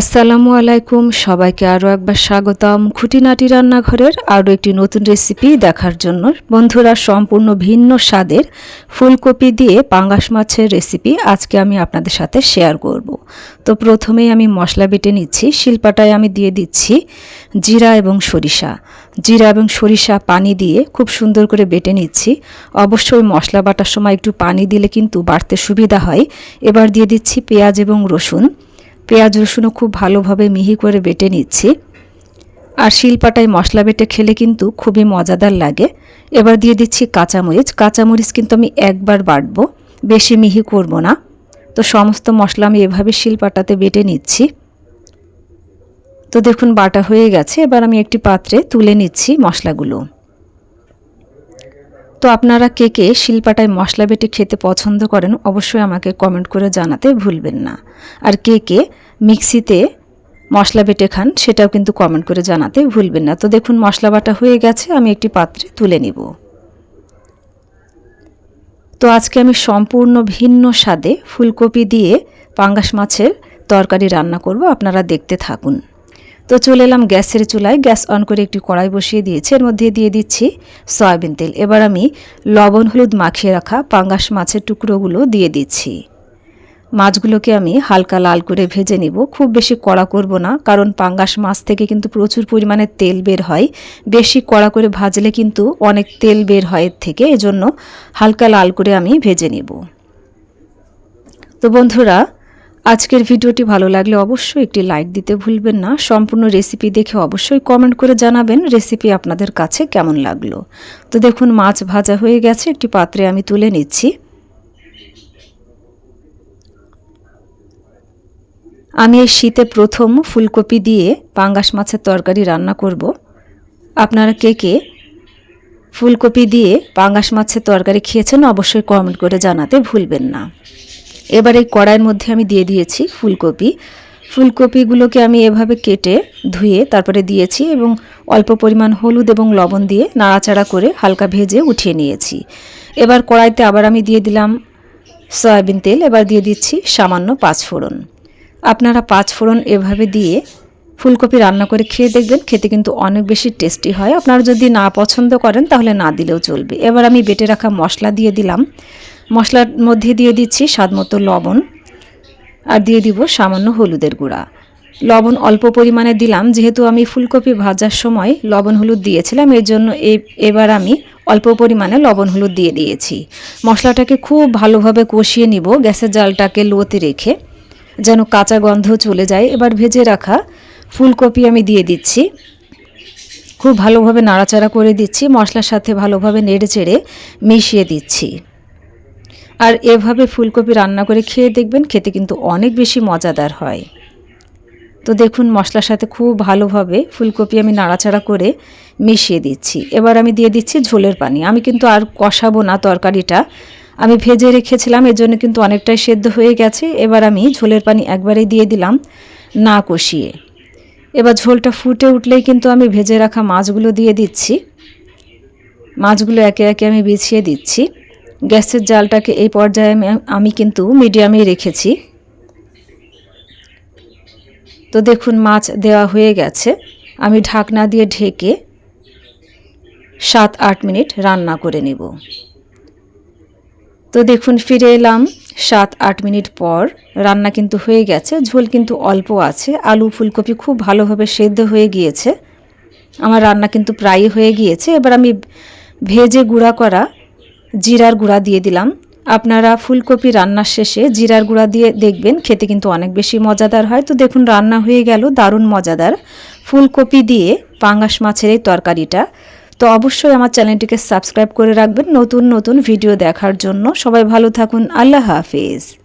আসসালামু আলাইকুম, সবাইকে আরও একবার স্বাগতম। খুঁটিনাটি রান্নাঘরের আরও একটি নতুন রেসিপি দেখার জন্য বন্ধুরা সম্পূর্ণ ভিন্ন স্বাদের ফুলকপি দিয়ে পাঙ্গাস মাছের রেসিপি আজকে আমি আপনাদের সাথে শেয়ার করব। তো প্রথমেই আমি মশলা বেটে নিচ্ছি। শিলপাটায় আমি দিয়ে দিচ্ছি জিরা এবং সরিষা। জিরা এবং সরিষা পানি দিয়ে খুব সুন্দর করে বেটে নিচ্ছি। অবশ্যই মশলা বাটার সময় একটু পানি দিলে কিন্তু বাড়তে সুবিধা হয়। এবার দিয়ে দিচ্ছি পেঁয়াজ এবং রসুন। পেঁয়াজ রসুনও খুব ভালোভাবে মিহি করে বেটে নিচ্ছি। আর শিলপাটায় মশলা বেটে খেলে কিন্তু খুবই মজাদার লাগে। এবার দিয়ে দিচ্ছি কাঁচামরিচ। কাঁচামরিচ কিন্তু আমি একবার বাটবো, বেশি মিহি করব না। তো সমস্ত মশলা আমি এভাবে শিলপাটাতে বেটে নিচ্ছি। তো দেখুন বাটা হয়ে গেছে। এবার আমি একটি পাত্রে তুলে নিচ্ছি মশলাগুলো। তো আপনারা কে কে শিলপাটায় মশলা বেটে খেতে পছন্দ করেন অবশ্যই আমাকে কমেন্ট করে জানাতে ভুলবেন না। আর কে কে মিক্সিতে মশলা বেটে খান সেটাও কিন্তু কমেন্ট করে জানাতে ভুলবেন না। তো দেখুন, মশলা বাটা হয়ে গেছে, আমি একটি পাত্রে তুলে নিব। তো আজকে আমি সম্পূর্ণ ভিন্ন স্বাদে ফুলকপি দিয়ে পাঙ্গাস মাছের তরকারি রান্না করব, আপনারা দেখতে থাকুন। তো চলে এলাম গ্যাসের চুলায়। গ্যাস অন করে একটি কড়াই বসিয়ে দিয়েছি। এর মধ্যে দিয়ে দিচ্ছি সয়াবিন তেল। এবার আমি লবণ, হলুদ মাখিয়ে রাখা পাঙ্গাস মাছের টুকরোগুলো দিয়ে দিচ্ছি। মাছগুলোকে আমি হালকা লাল করে ভেজে নিব। খুব বেশি কড়া করব না, কারণ পাঙ্গাস মাছ থেকে কিন্তু প্রচুর পরিমাণে তেল বের হয়। বেশি কড়া করে ভাজলে কিন্তু অনেক তেল বের হয় এর থেকে। এজন্য হালকা লাল করে আমি ভেজে নিব। তো বন্ধুরা আজকের ভিডিওটি ভালো লাগলে অবশ্যই একটি লাইক দিতে ভুলবেন না। সম্পূর্ণ রেসিপি দেখে অবশ্যই কমেন্ট করে জানাবেন রেসিপি আপনাদের কাছে কেমন লাগল। তো দেখুন, মাছ ভাজা হয়ে গেছে, একটি পাত্রে আমি তুলে নিচ্ছি। আমি এই শীতে প্রথম ফুলকপি দিয়ে পাঙ্গাস মাছের তরকারি রান্না করব। আপনারা কে কে ফুলকপি দিয়ে পাঙ্গাস মাছের তরকারি খেয়েছেন অবশ্যই কমেন্ট করে জানাতে ভুলবেন না। এবার এই কড়াইয়ের মধ্যে আমি দিয়ে দিয়েছি ফুলকপি। ফুলকপিগুলোকে আমি এভাবে কেটে ধুয়ে তারপরে দিয়েছি এবং অল্প পরিমাণ হলুদ এবং লবণ দিয়ে নাড়াচাড়া করে হালকা ভেজে উঠিয়ে নিয়েছি। এবার কড়াইতে আবার আমি দিয়ে দিলাম সয়াবিন তেল, এবার দিয়ে দিচ্ছি সামান্য পাঁচফোড়ন। আপনারা পাঁচফোড়ন এভাবে দিয়ে ফুলকপি রান্না করে খেয়ে দেখবেন, খেতে কিন্তু অনেক বেশি টেস্টি হয়। আপনারা যদি না পছন্দ করেন তাহলে না দিলেও চলবে। এবার আমি বেটে রাখা মশলা দিয়ে দিলাম। মশলার মধ্যে দিয়ে দিচ্ছি স্বাদ মতো লবণ আর দিয়ে দিব সামান্য হলুদের গুঁড়া। লবণ অল্প পরিমাণে দিলাম, যেহেতু আমি ফুলকপি ভাজার সময় লবণ হলুদ দিয়েছিলাম, এর জন্য এবার আমি অল্প পরিমাণে লবণ হলুদ দিয়ে দিয়েছি। মশলাটাকে খুব ভালোভাবে কষিয়ে নিব, গ্যাসের জালটাকে লোতে রেখে, যেন কাঁচা গন্ধ চলে যায়। এবার ভেজে রাখা ফুলকপি আমি দিয়ে দিচ্ছি। খুব ভালোভাবে নাড়াচাড়া করে দিচ্ছি, মশলার সাথে ভালোভাবে নেড়ে চেড়ে মিশিয়ে দিচ্ছি। আর এভাবে ফুলকপি রান্না করে খেয়ে দেখবেন খেতে কিন্তু অনেক বেশি মজাদার হয়। তো দেখুন, মশলার সাথে খুব ভালোভাবে ফুলকপি আমি নাড়াচাড়া করে মিশিয়ে দিচ্ছি। এবার আমি দিয়ে দিচ্ছি ঝোলের পানি। আমি কিন্তু আর কষাবো না তরকারিটা। আমি ভেজে রেখেছিলাম, এর জন্য কিন্তু অনেকটাই সেদ্ধ হয়ে গেছে। এবার আমি ঝোলের পানি একবারে দিয়ে দিলাম না কষিয়ে। এবার ঝোলটা ফুটে উঠলেই কিন্তু আমি ভেজে রাখা মাছগুলো দিয়ে দিচ্ছি। মাছগুলো একে একে আমি বিছিয়ে দিচ্ছি। গ্যাসের জালটাকে এই পর্যায়ে আমি কিন্তু মিডিয়ামে রেখেছি। তো দেখুন, মাছ দেওয়া হয়ে গেছে। আমি ঢাকনা দিয়ে ঢেকে সাত আট মিনিট রান্না করে নেব। তো দেখুন, ফিরে এলাম সাত আট মিনিট পর। রান্না কিন্তু হয়ে গেছে। ঝোল কিন্তু অল্প আছে। আলু ফুলকপি খুব ভালোভাবে সেদ্ধ হয়ে গিয়েছে। আমার রান্না কিন্তু প্রায় হয়ে গিয়েছে। এবার আমি ভেজে গুঁড়া করা জিরার গুঁড়া দিয়ে দিলাম। আপনারা ফুলকপি রান্নার শেষে জিরার গুঁড়া দিয়ে দেখবেন, খেতে কিন্তু অনেক বেশি মজাদার হয়। তো দেখুন, রান্না হয়ে গেল, দারুণ মজাদার। ফুলকপি দিয়ে পাঙ্গাস মাছের এই তরকারিটা। তো অবশ্যই আমার চ্যানেলটিকে সাবস্ক্রাইব করে রাখবেন নতুন নতুন ভিডিও দেখার জন্য। সবাই ভালো থাকুন, আল্লাহ হাফিজ।